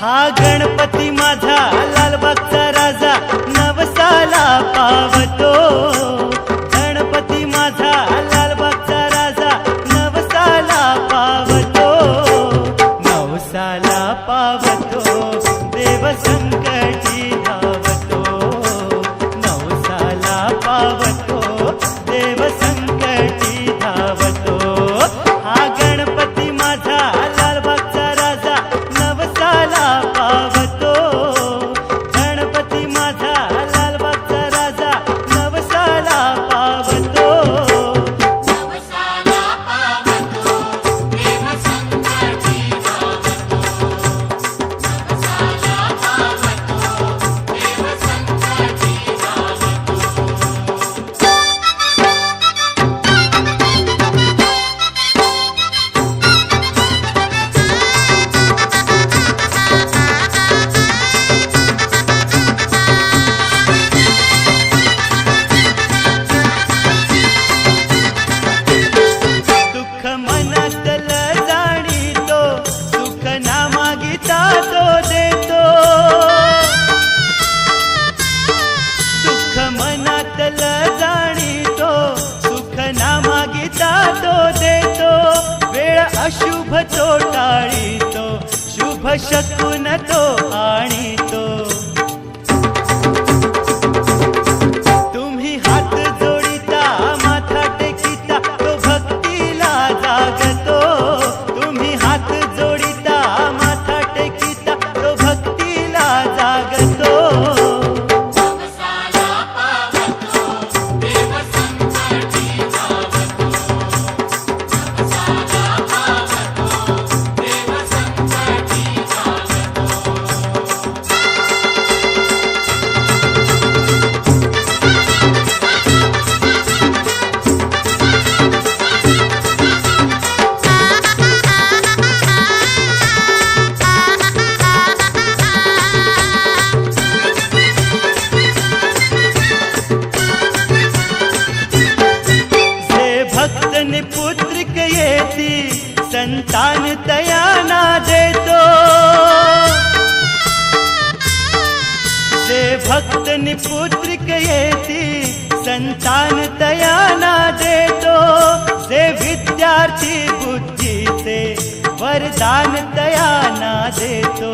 हा गणपती माझा लालबागचा राजा नवसाला पावतो. गणपती माझा लालबागचा राजा नवसाला पावतो. नवसाला पावतो देव संकटी धावतो. नवसाला पावतो देव संकटी धावतो. मनातल जाणीतो सुख ना मागिता तो देतो. दुःख मनातल जाणीतो सुख ना मागिता तो देतो. वेळ अशुभ तो टाळीतो शुभ शकून तो आणि भक्त निपुत्रिक येती संतान तयाना देतो जे भक्त निपुत्रिक येती संतान तयाना देतो जे विद्यार्थी बुद्धीचे वरदान तयाना देतो